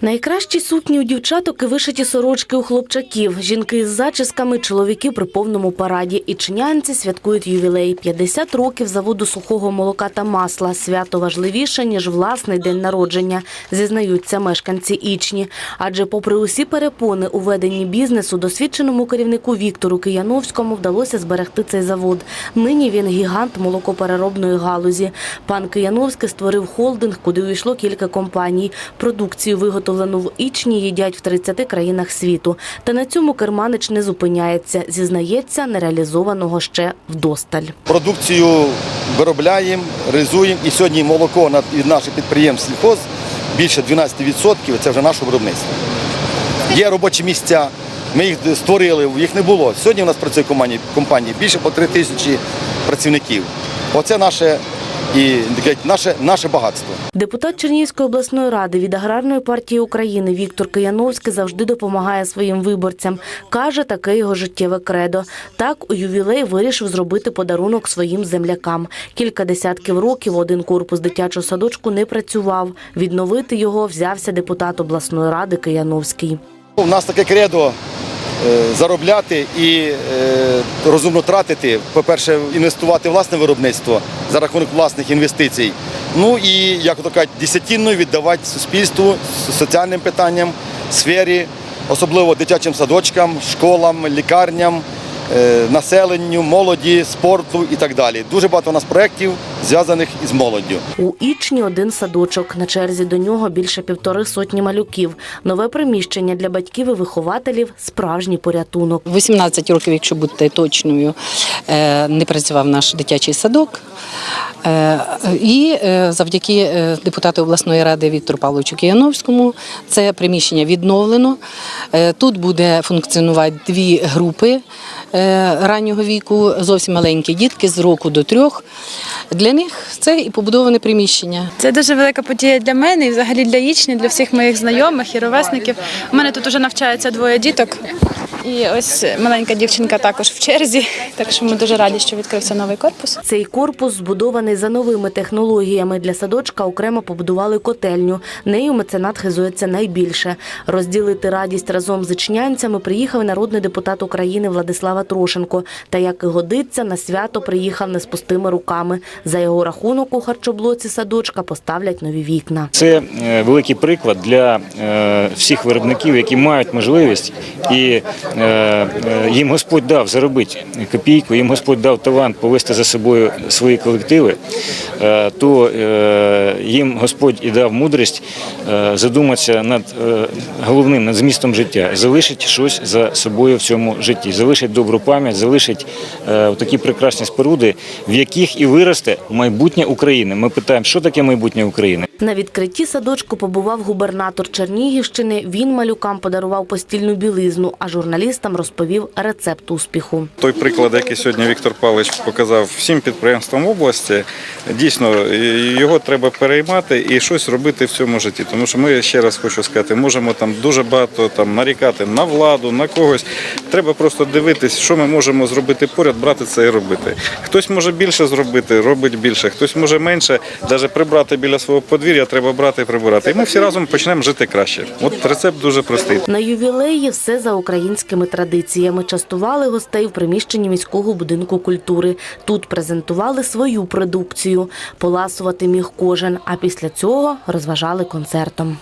Найкращі сукні у дівчаток і вишиті сорочки у хлопчаків. Жінки з зачісками, чоловіки при повному параді. Ічнянці святкують ювілей. 50 років заводу сухого молока та масла. Свято важливіше, ніж власний день народження, зізнаються мешканці Ічні. Адже попри усі перепони у веденні бізнесу, досвідченому керівнику Віктору Кияновському вдалося зберегти цей завод. Нині він гігант молокопереробної галузі. Пан Кияновський створив холдинг, куди увійшло кілька компаній. Продукцію виготовлену в Ічні їдять в 30 країнах світу. Та на цьому керманич не зупиняється. Зізнається, нереалізованого ще вдосталь. Продукцію виробляємо, реалізуємо. І сьогодні молоко від наших підприємств сільхоз більше 12% це вже наше виробництво. Є робочі місця, ми їх створили, їх не було. Сьогодні у нас працює компанії більше по 3 тисячі працівників. Оце наше, і, наше, наше багатство. Депутат Чернігівської обласної ради від аграрної партії України Віктор Кияновський завжди допомагає своїм виборцям. Каже, таке його життєве кредо. Так у ювілей вирішив зробити подарунок своїм землякам. Кілька десятків років один корпус дитячого садочку не працював. Відновити його взявся депутат обласної ради Кияновський. У нас таке кредо заробляти і е, розумно тратити. По-перше, інвестувати в власне виробництво за рахунок власних інвестицій. Ну і, як то кажуть, десятінною віддавати суспільству, соціальним питанням, сфері, особливо дитячим садочкам, школам, лікарням, е, населенню, молоді, спорту і так далі. Дуже багато у нас проєктів зв'язаних із молоддю. У Ічні один садочок. На черзі до нього більше півтори сотні малюків. Нове приміщення для батьків і вихователів – справжній порятунок. 18 років, якщо бути точною, е, не працював наш дитячий садок. Е, І е, завдяки е, депутату обласної ради Віктору Павловичу Кияновському це приміщення відновлено. Тут буде функціонувати дві групи раннього віку, зовсім маленькі дітки з року до трьох. Для них це і побудоване приміщення. Це дуже велика подія для мене і взагалі для Ічні, для всіх моїх знайомих і ровесників. У мене тут вже навчається двоє діток. І ось маленька дівчинка також в черзі. Так що ми дуже раді, що відкрився новий корпус. Цей корпус збудований за новими технологіями. Для садочка окремо побудували котельню. Нею меценат хизується найбільше. Розділити радість разом з ічнянцями приїхав народний депутат України Владислава Трошенко. Та, як і годиться, на свято приїхав не з пустими руками. За його рахунок у харчоблоці садочка поставлять нові вікна. Це е, великий приклад для е, всіх виробників, які мають можливість, і їм Господь дав заробити копійку, їм Господь дав талант повести за собою свої колективи, е, то е, їм Господь і дав мудрість е, задуматися над е, головним, над змістом життя, залишить щось за собою в цьому житті, залишить добру пам'ять, залишить е, такі прекрасні споруди, в яких і виросте майбутнє України. Ми питаємо, що таке майбутнє України. На відкритті садочку побував губернатор Чернігівщини. Він малюкам подарував постільну білизну, а журналістам розповів рецепт успіху. Той приклад, який сьогодні Віктор Павлович показав всім підприємствам області, дійсно його треба переймати і щось робити в цьому житті. Тому що ми ще раз хочу сказати, можемо там дуже багато там нарікати на владу, на когось. Треба просто дивитись, що ми можемо зробити поряд, брати це і робити. Хтось може більше зробити, робить більше, хтось може менше, навіть прибрати біля свого подвір'я, треба брати і прибирати. І ми всі разом почнемо жити краще. От рецепт дуже простий. На ювілеї все за українськими традиціями. Частували гостей в приміщенні міського будинку культури. Тут презентували свою продукцію. Поласувати міг кожен, а після цього розважали концертом.